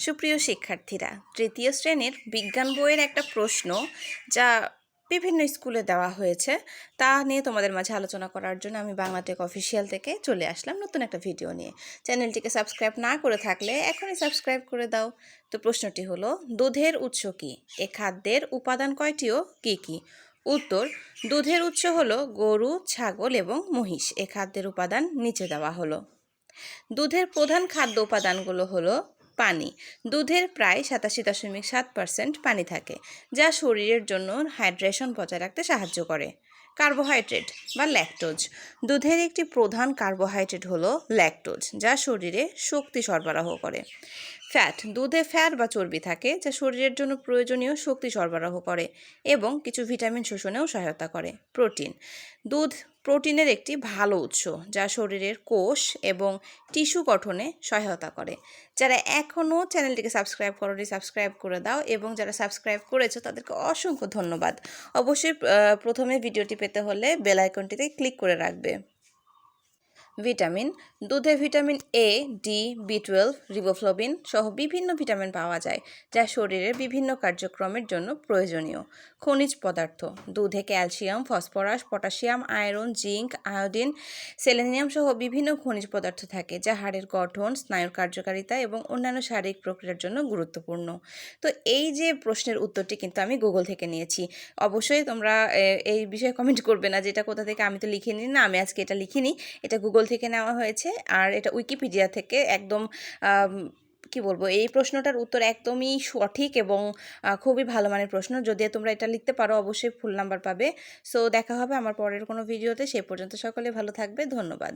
সুপ্রিয় শিক্ষার্থীরা, তৃতীয় শ্রেণির বিজ্ঞান বইয়ের একটা প্রশ্ন যা বিভিন্ন স্কুলে দেওয়া হয়েছে, তা নিয়ে তোমাদের মাঝে আলোচনা করার জন্য আমি বাংলাটেক অফিসিয়াল থেকে চলে আসলাম নতুন একটা ভিডিও নিয়ে। চ্যানেলটিকে সাবস্ক্রাইব না করে থাকলে এখনই সাবস্ক্রাইব করে দাও। তো প্রশ্নটি হলো, দুধের উৎস কী? এ খাদ্যের উপাদান কয়টিও? কী কী? উত্তর, দুধের উৎস হলো গরু, ছাগল এবং মহিষ। এ খাদ্যের উপাদান নিচে দেওয়া হলো। দুধের প্রধান খাদ্য উপাদানগুলো হলো পানি। দুধের প্রায় সাতাশি দশমিক সাত পার্সেন্ট পানি থাকে, যা শরীরের জন্য হাইড্রেশন বজায় রাখতে সাহায্য করে। কার্বোহাইড্রেট বা ল্যাকটোজ। দুধের একটি প্রধান কার্বোহাইড্রেট হলো ল্যাকটোজ, যা শরীরে শক্তি সরবরাহ করে। ফ্যাট। দুধে ফ্যাট বা চর্বি থাকে, যা শরীরের জন্য প্রয়োজনীয় শক্তি সরবরাহ করে এবং কিছু ভিটামিন শোষণেও সহায়তা করে। প্রোটিন। দুধ প্রোটিনের একটি ভালো উৎস, যা শরীরের কোষ এবং টিস্যু গঠনে সহায়তা করে। যারা এখনও চ্যানেলটিকে সাবস্ক্রাইব করি সাবস্ক্রাইব করে দাও এবং যারা সাবস্ক্রাইব করেছ, তাদেরকে অসংখ্য ধন্যবাদ। অবশ্যই প্রথমে ভিডিওটি পেতে হলে বেল আইকনটিতে ক্লিক করে রাখবে। ভিটামিন, দুধে vitamin A D B twelve riboflavin সহ বিভিন্ন ভিটামিন পাওয়া যায়, যা শরীরের বিভিন্ন কার্যক্রমের জন্য প্রয়োজনীয়। খনিজ পদার্থ, দুধে calcium, phosphorus, potassium, iron, zinc, iodine, selenium সহ বিভিন্ন খনিজ পদার্থ থাকে, যা হাড়ের গঠন, স্নায়ুর কার্যকারিতা এবং অন্যান্য শারীরিক প্রক্রিয়ার জন্য গুরুত্বপূর্ণ। তো এই যে প্রশ্নের উত্তরটি কিন্তু আমি গুগল থেকে নিয়েছি। অবশ্যই তোমরা এই বিষয়ে কমেন্ট করবে না যেটা কোথা থেকে আমি তো লিখিনি, না আমি আজকে এটা লিখিনি, এটা গুগল থেকে নেওয়া হয়েছে। আর এটা উইকিপিডিয়া থেকে একদম কি বলব, এই প্রশ্নটার উত্তর একদমই সঠিক এবং খুবই ভালো মানের প্রশ্ন। যদি তোমরা এটা লিখতে পারো, অবশ্যই ফুল নাম্বার পাবে। সো দেখা হবে আমার পরের কোনো ভিডিওতে সে পর্যন্ত সকলে ভালো থাকবে। ধন্যবাদ।